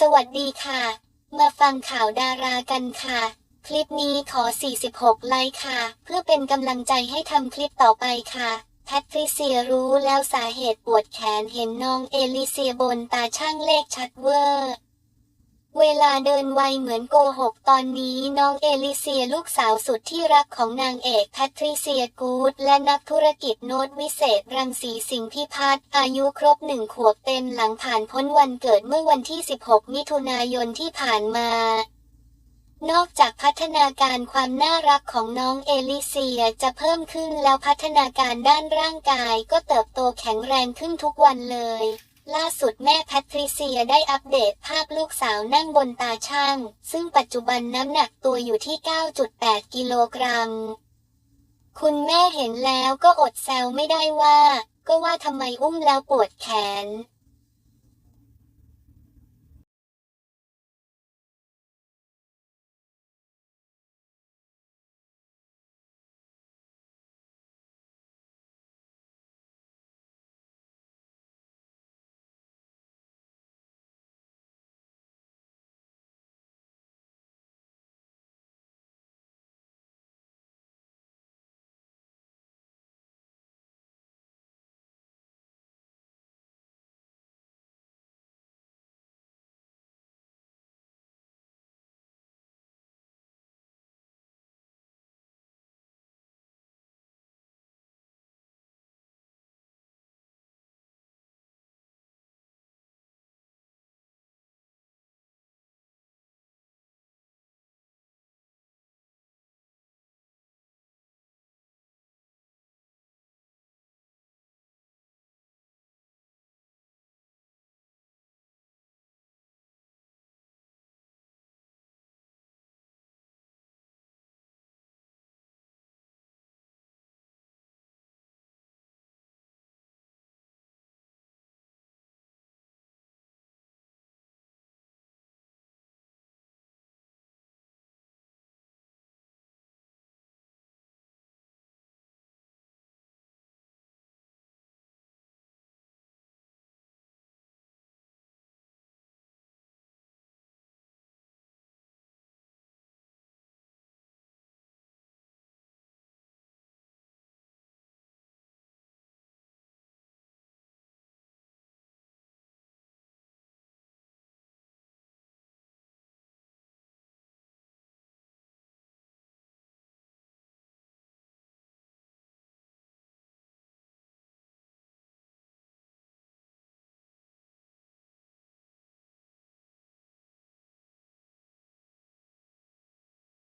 สวัสดีค่ะ มาฟังข่าวดารากันค่ะ คลิปนี้ขอ 46 ไลค์ค่ะ เพื่อเป็นกำลังใจให้ทำคลิปต่อไปค่ะ แพทริเซียรู้แล้วสาเหตุปวดแขนเห็นน้องเอลิเซียบนตาช่างเลขชัดเวอร์ เวลาเดินไวเหมือนโกหกตอนนี้น้องเอลิเซียลูกสาวสุดที่รักของนางเอกแพทริเซียกูดและนักธุรกิจโน้ตวิเศษรังสีสิงห์พิพัฒน์อายุครบหนึ่งขวบเต็มหลังผ่านพ้นวันเกิดเมื่อวันที่ 16 มิถุนายนที่ผ่านมานอกจากพัฒนาการความน่ารักของน้องเอลิเซียจะเพิ่มขึ้นแล้วพัฒนาการด้านร่างกายก็เติบโตแข็งแรงขึ้นทุกวันเลย ล่าสุดแม่แพทริเซียได้อัปเดตภาพลูกสาวนั่งบนตาช่าง ซึ่งปัจจุบันน้ำหนักตัวอยู่ที่ 9.8 กิโลกรัม คุณแม่เห็นแล้วก็อดแซวไม่ได้ว่า ก็ว่าทำไมอุ้มแล้วปวดแขน